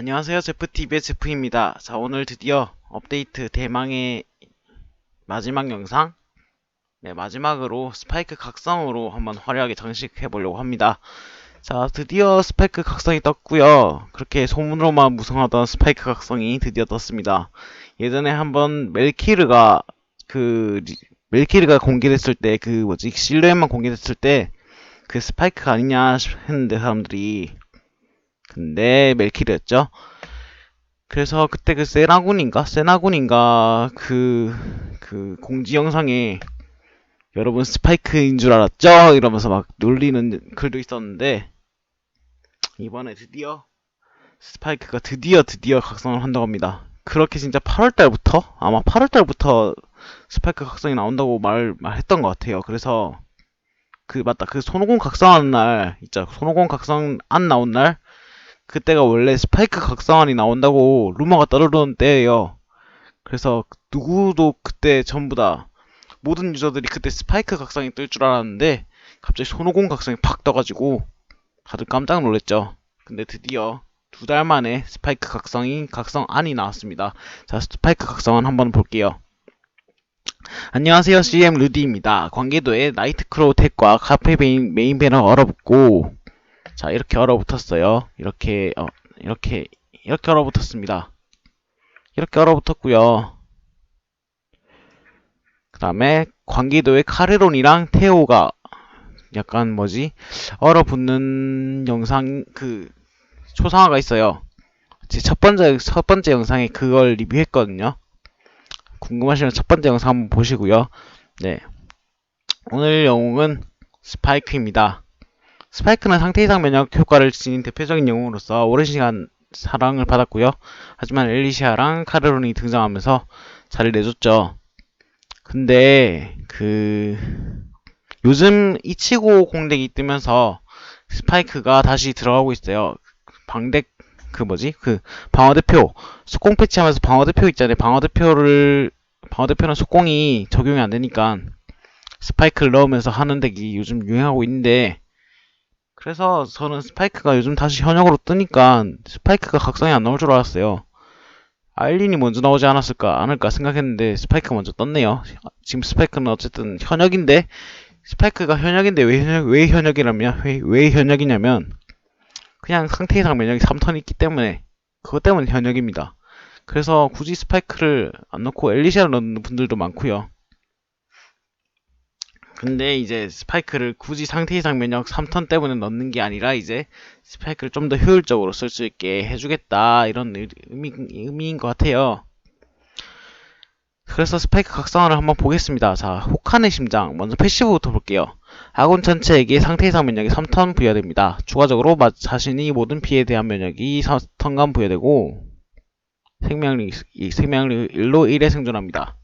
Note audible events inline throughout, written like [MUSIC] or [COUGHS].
안녕하세요. 제프TV의 제프입니다. 자, 오늘 드디어 업데이트 대망의 마지막 영상? 네, 마지막으로 스파이크 각성으로 한번 화려하게 장식해 보려고 합니다. 자, 드디어 스파이크 각성이 떴고요. 그렇게 소문으로만 무성하던 스파이크 각성이 드디어 떴습니다. 예전에 한번 멜키르가 그 멜키르가 공개됐을 때 그 뭐지 실루엣만 공개됐을 때 그 스파이크가 아니냐 했는데 사람들이 근데 멜키르였죠. 그래서 그때 그 세나군인가? 세나군인가? 그, 그 공지 영상에 여러분 스파이크인 줄 알았죠? 이러면서 막 놀리는 글도 있었는데 이번에 드디어 스파이크가 드디어 드디어 각성을 한다고 합니다. 그렇게 진짜 8월달부터 아마 8월달부터 스파이크 각성이 나온다고 말 말했던 것 같아요. 그래서 그 맞다 그 손오공 각성하는 날 있죠. 손오공 각성 안 나온 날 그때가 원래 스파이크 각성안이 나온다고 루머가 떠오르는 때예요. 그래서 누구도 그때 전부 다 모든 유저들이 그때 스파이크 각성이 뜰 줄 알았는데 갑자기 손오공 각성이 팍 떠가지고 다들 깜짝 놀랐죠. 근데 드디어 두 달 만에 스파이크 각성이 각성안이 나왔습니다. 자, 스파이크 각성안 한번 볼게요. 안녕하세요, CM 루디입니다. 관계도에 나이트크로우 택과 카페 메인, 메인 배너 얼어붙고 자, 이렇게 얼어붙었어요. 이렇게, 어, 이렇게, 이렇게 얼어붙었습니다. 이렇게 얼어붙었고요. 그 다음에 광기도의 카레론이랑 테오가 약간 뭐지? 얼어붙는 영상, 그, 초상화가 있어요. 제 첫 번째, 첫 번째 영상에 그걸 리뷰했거든요. 궁금하시면 첫 번째 영상 한번 보시고요. 네. 오늘 영웅은 스파이크입니다. 스파이크는 상태 이상 면역 효과를 지닌 대표적인 영웅으로서 오랜 시간 사랑을 받았고요. 하지만 엘리시아랑 카르론이 등장하면서 자리를 내줬죠. 근데 그 요즘 이치고 공덱이 뜨면서 스파이크가 다시 들어가고 있어요. 방덱 그 뭐지 그 방어 대표 속공 패치하면서 방어 대표 있잖아요. 방어 대표를 방어 대표는 속공이 적용이 안 되니까 스파이크를 넣으면서 하는 덱이 요즘 유행하고 있는데 그래서 저는 스파이크가 요즘 다시 현역으로 뜨니까 스파이크가 각성이 안 나올 줄 알았어요. 아일린이 먼저 나오지 않았을까 않을까 생각했는데 스파이크가 먼저 떴네요. 지금 스파이크는 어쨌든 현역인데 스파이크가 현역인데 왜 현역 왜 현역이라면 왜, 왜 현역이냐면 그냥 상태 이상 면역이 3턴 있기 때문에 그것 때문에 현역입니다. 그래서 굳이 스파이크를 안 넣고 엘리시아를 넣는 분들도 많고요. 근데 이제 스파이크를 굳이 상태 이상 면역 3턴 때문에 넣는 게 아니라 이제 스파이크를 좀 더 효율적으로 쓸 수 있게 해주겠다 이런 의미, 의미인 것 같아요. 그래서 스파이크 각성화를 한번 보겠습니다. 자, 혹한의 심장. 먼저 패시브부터 볼게요. 아군 전체에게 상태 이상 면역이 3턴 부여됩니다. 추가적으로 자신이 모든 피해에 대한 면역이 4턴간 부여되고 생명력, 생명력 1로 1에 생존합니다.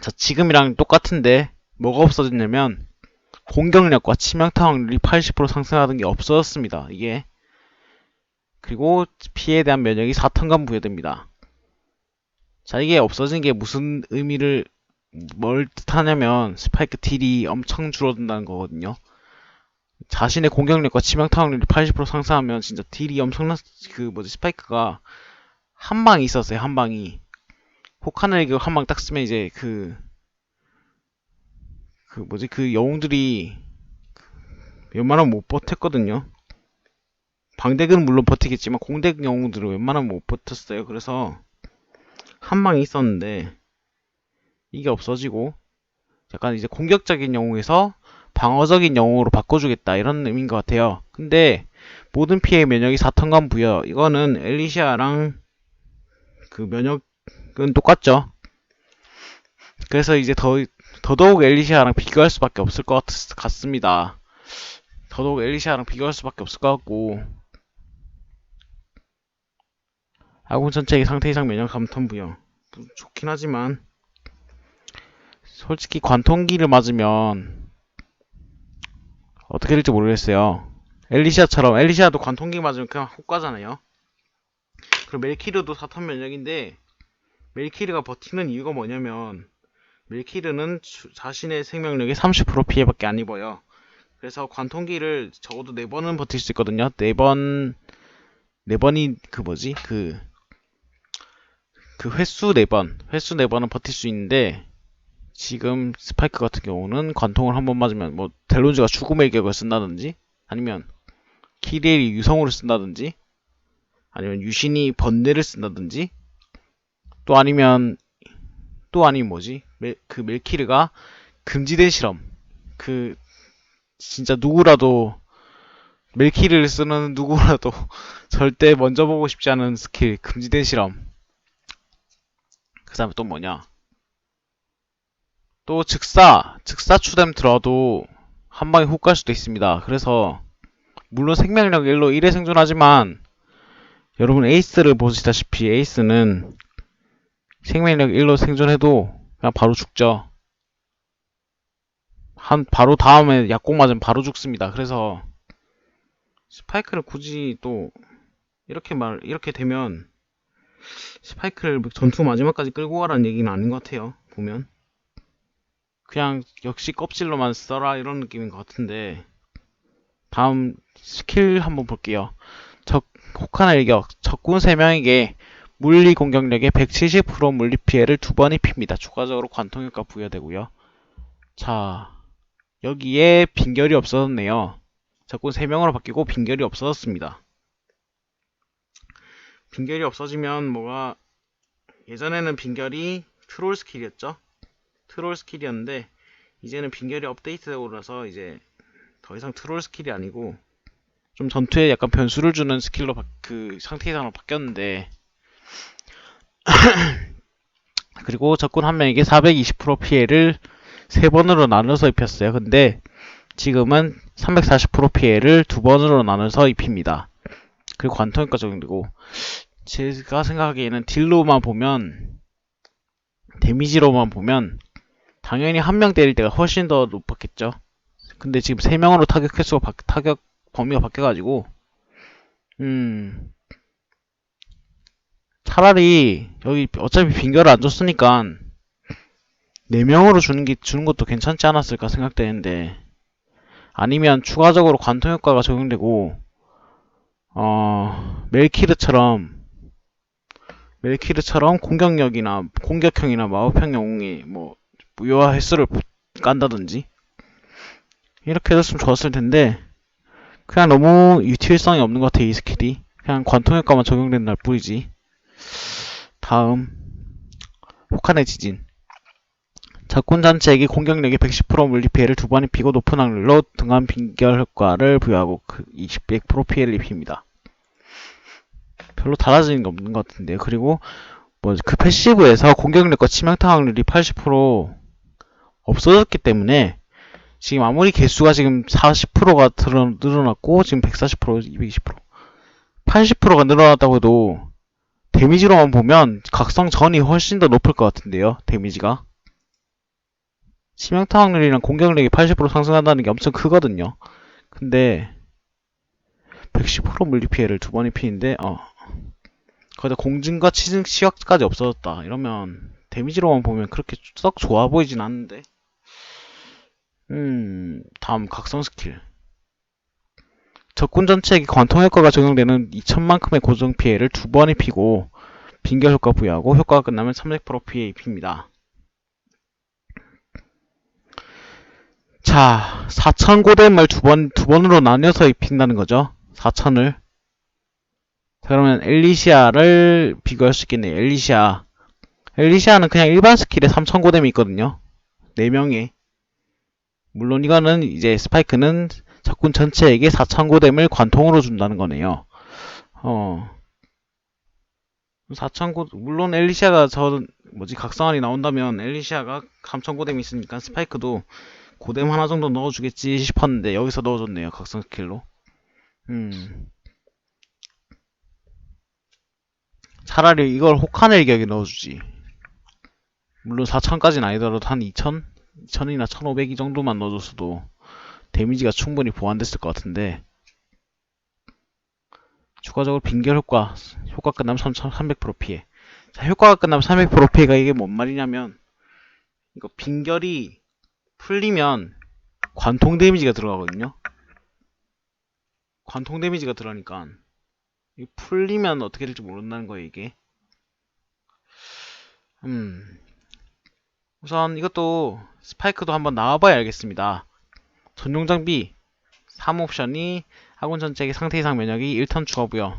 자, 지금이랑 똑같은데 뭐가 없어졌냐면 공격력과 치명타 확률이 80% 상승하던 게 없어졌습니다. 이게 그리고 피해에 대한 면역이 4턴간 부여됩니다. 자 이게 없어진 게 무슨 의미를 뭘 뜻하냐면 스파이크 딜이 엄청 줄어든다는 거거든요. 자신의 공격력과 치명타 확률이 80% 상승하면 진짜 딜이 엄청난 그 뭐지 스파이크가 한 방이 있었어요 한 방이 혹하늘에게 한방 딱 쓰면 이제 그 그 뭐지 그 영웅들이 웬만하면 못 버텼거든요. 방덱은 물론 버티겠지만 공덱 영웅들은 웬만하면 못 버텼어요. 그래서 한 방이 있었는데 이게 없어지고 약간 이제 공격적인 영웅에서 방어적인 영웅으로 바꿔주겠다 이런 의미인 것 같아요. 근데 모든 피해 면역이 4턴간 부여 이거는 엘리시아랑 그 면역은 똑같죠. 그래서 이제 더 더더욱 엘리시아랑 비교할 수밖에 없을 것 같, 습니다 더더욱 엘리시아랑 비교할 수밖에 없을 것 같고 아군 전체의 상태 이상 면역 감턴 부여 좋긴 하지만 솔직히 관통기를 맞으면 어떻게 될지 모르겠어요. 엘리시아처럼 엘리시아도 관통기 맞으면 그냥 효과잖아요. 그리고 멜키르도 사탄 면역인데 멜키르가 버티는 이유가 뭐냐면 밀키르는 자신의 생명력의 30% 피해밖에 안 입어요. 그래서 관통기를 적어도 4번은 버틸 수 있거든요. 4번 네 번이 그 뭐지 그 그 횟수 네 번, 횟수 네 번은 버틸 수 있는데 지금 스파이크 같은 경우는 관통을 한 번 맞으면 뭐 델론즈가 죽음의 격을 쓴다든지 아니면 키리엘이 유성우를 쓴다든지 아니면 유신이 번뇌를 쓴다든지 또 아니면 또 아니면 뭐지 멜- 그 멜키르가 금지된 실험. 그 진짜 누구라도 멜키르를 쓰는 누구라도 [LAUGHS] 절대 먼저 보고 싶지 않은 스킬 금지된 실험. 그 다음에 또 뭐냐? 또 즉사 즉사 추뎀 들어도 한 방에 훅 갈 수도 있습니다. 그래서 물론 생명력 1로 1에 생존하지만 여러분 에이스를 보시다시피 에이스는 생명력 1로 생존해도 그냥 바로 죽죠. 한 바로 다음에 약공 맞으면 바로 죽습니다. 그래서 스파이크를 굳이 또 이렇게 말 이렇게 되면 스파이크를 전투 마지막까지 끌고 가라는 얘기는 아닌 것 같아요 보면. 그냥 역시 껍질로만 써라 이런 느낌인 것 같은데 다음 스킬 한번 볼게요. 적 혹한 일격. 적군 3명에게 물리 공격력의 170% 물리 피해를 두 번 입힙니다 추가적으로 관통효과 부여되고요 자 여기에 빈결이 없어졌네요 적군 3명으로 바뀌고 빈결이 없어졌습니다. 빈결이 없어지면 뭐가 예전에는 빈결이 트롤 스킬이었죠. 트롤 스킬이었는데 이제는 빈결이 업데이트되고 나서 이제 더 이상 트롤 스킬이 아니고 좀 전투에 약간 변수를 주는 스킬로 바- 그 상태 이상으로 바뀌었는데 [COUGHS] 그리고 적군 한 명에게 420% 피해를 세 번으로 나눠서 입혔어요. 근데 지금은 340% 피해를 두 번으로 나눠서 입힙니다. 그리고 관통효과 적용되고 제가 생각하기에는 딜로만 보면 데미지로만 보면 당연히 한 명 때릴 때가 훨씬 더 높았겠죠. 근데 지금 세 명으로 타격 횟수가 바- 타격 범위가 바뀌어가지고 음 차라리 여기 어차피 빙결을 안 줬으니까 네 명으로 주는 게 주는 것도 괜찮지 않았을까 생각되는데 아니면 추가적으로 관통 효과가 적용되고 어 멜키르처럼 멜키르처럼 공격력이나 공격형이나 마법형 영웅이 뭐 무효화 횟수를 깐다든지 이렇게 해줬으면 좋았을 텐데 그냥 너무 유틸성이 없는 것 같아 이 스킬이. 그냥 관통 효과만 적용된 날 뿐이지 다음 혹한의 지진 적군 전체에게 공격력의 110% 물리 피해를 두 번 입히고 높은 확률로 등한 빈결 효과를 부여하고 그21% 피해를 입힙니다. 별로 달라지는 게 없는 것 같은데요. 그리고 뭐 그 패시브에서 공격력과 치명타 확률이 80% 없어졌기 때문에 지금 아무리 개수가 지금 40%가 늘어났고 지금 140% 220% 80%가 늘어났다고 해도 데미지로만 보면 각성 전이 훨씬 더 높을 것 같은데요. 데미지가 치명타 확률이랑 공격력이 80% 상승한다는 게 엄청 크거든요. 근데 110% 물리 피해를 두 번 입히는데 어 거기다 공증과 치증 시각까지 없어졌다. 이러면 데미지로만 보면 그렇게 썩 좋아 보이진 않는데. 음 다음 각성 스킬. 적군 전체에게 관통 효과가 적용되는 2000만큼의 고정 피해를 두 번 입히고 빙결 효과 부여하고 효과가 끝나면 300% 피해 입힙니다. 자, 4,000 고뎀을 두 번, 두 번으로 나뉘어서 입힌다는 거죠. 4,000을. 자, 그러면 엘리시아를 비교할 수 있겠네요. 엘리시아. 엘리시아는 그냥 일반 스킬에 3,000 고뎀이 있거든요. 4명에. 물론 이거는 이제 스파이크는 적군 전체에게 4,000 고뎀을 관통으로 준다는 거네요. 어. 4,000 고, 물론 엘리시아가 저, 뭐지, 각성알이 나온다면 엘리시아가 3,000 고뎀이 있으니까 스파이크도 고뎀 하나 정도 넣어주겠지 싶었는데 여기서 넣어줬네요 각성 스킬로. 음. 차라리 이걸 혹한 일격에 넣어주지. 물론 4000까지는 아니더라도 한 2000? 2000이나 1500이 정도만 넣어줬어도 데미지가 충분히 보완됐을 것 같은데 추가적으로 빙결 효과 효과 끝나면 3300% 피해 자 효과가 끝나면 300% 피해가 이게 뭔 말이냐면 이거 빙결이 풀리면 관통 데미지가 들어가거든요. 관통 데미지가 들어가니까 이 풀리면 어떻게 될지 모른다는 거예요, 이게. 음. 우선 이것도 스파이크도 한번 나와봐야 알겠습니다. 전용 장비 3 옵션이 아군 전체의 상태 이상 면역이 1턴 추가고요.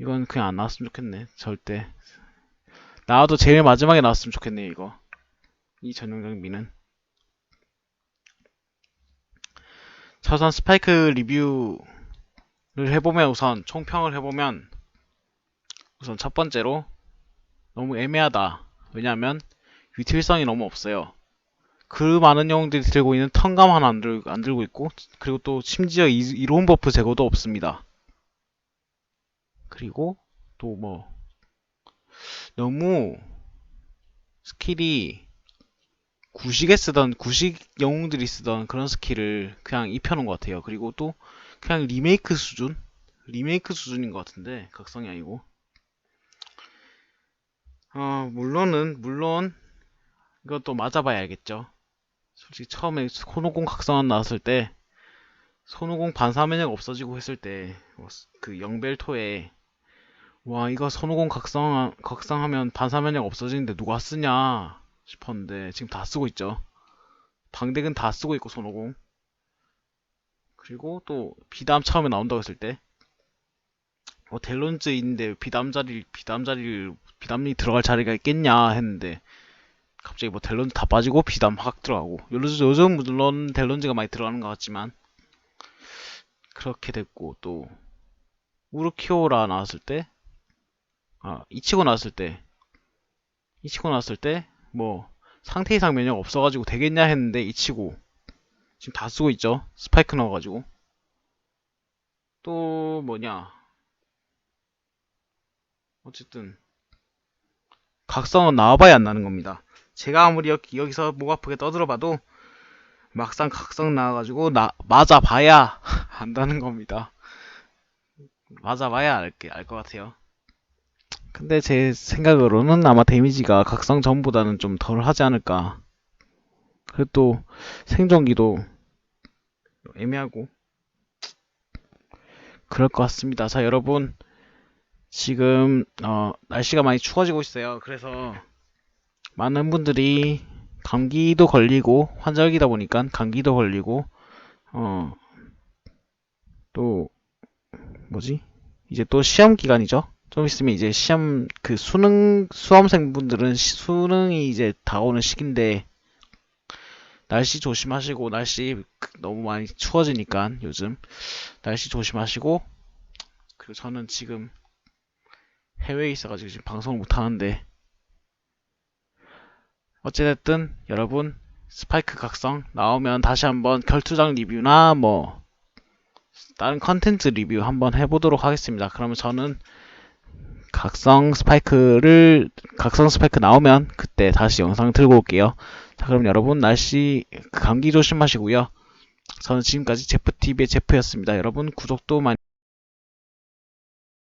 이건 그냥 안 나왔으면 좋겠네. 절대. 나와도 제일 마지막에 나왔으면 좋겠네, 이거. 이 전용 장비는. 자, 우선 스파이크 리뷰를 해보면 우선 총평을 해보면 우선 첫 번째로 너무 애매하다. 왜냐하면 유틸성이 너무 없어요. 그 많은 영웅들이 들고 있는 턴감 하나 안, 들, 안 들고 있고 그리고 또 심지어 이, 이로운 버프 제거도 없습니다. 그리고 또 뭐 너무 스킬이 구식에 쓰던 구식 영웅들이 쓰던 그런 스킬을 그냥 입혀놓은 것 같아요. 그리고 또 그냥 리메이크 수준? 리메이크 수준인 것 같은데 각성이 아니고 어 물론은 물론 이것도 맞아봐야 알겠죠. 솔직히 처음에 손오공 각성한 나왔을 때 손오공 반사 면역 없어지고 했을 때 그 영벨토에 와 이거 손오공 각성 각성하면 반사 면역 없어지는데 누가 쓰냐 싶었는데 지금 다 쓰고 있죠. 방덱은 다 쓰고 있고 손오공 그리고 또 비담 처음에 나온다고 했을 때 어, 델론즈 있는데 비담 자리 비담 자리를 비담이 들어갈 자리가 있겠냐 했는데 갑자기 뭐 델론즈 다 빠지고 비담 확 들어가고 요즘 요즘 물론 델론즈가 많이 들어가는 것 같지만 그렇게 됐고 또 우르키오라 나왔을 때 아, 이치고 나왔을 때, 이치고 나왔을 때, 뭐, 상태 이상 면역 없어가지고 되겠냐 했는데, 이치고. 지금 다 쓰고 있죠. 스파이크 넣어가지고. 또, 뭐냐. 어쨌든, 각성은 나와봐야 안 나는 겁니다. 제가 아무리 여기, 여기 서 목 아프게 떠들어봐도, 막상 각성 나와가지고, 나, 맞아봐야 [LAUGHS] 안다는 겁니다. 맞아봐야 알, 알것 같아요. 근데 제 생각으로는 아마 데미지가 각성 전보다는 좀 덜 하지 않을까. 그리고 또 생존기도 애매하고 그럴 것 같습니다. 자, 여러분 지금 어, 날씨가 많이 추워지고 있어요. 그래서 많은 분들이 감기도 걸리고 환절기다 보니까 감기도 걸리고 어, 또 뭐지? 이제 또 시험 기간이죠. 좀 있으면 이제 시험 그 수능 수험생 분들은 시- 수능이 이제 다오는 시기인데 날씨 조심하시고 날씨 그- 너무 많이 추워지니까 요즘 날씨 조심하시고 그리고 저는 지금 해외에 있어가지고 지금 방송을 못 하는데 어찌됐든 여러분 스파이크 각성 나오면 다시 한번 결투장 리뷰나 뭐 다른 컨텐츠 리뷰 한번 해보도록 하겠습니다. 그러면 저는 각성 스파이크를 각성 스파이크 나오면 그때 다시 영상 들고 올게요. 자, 그럼 여러분 날씨 감기 조심하시고요. 저는 지금까지 제프TV의 제프였습니다. 여러분 구독도 많이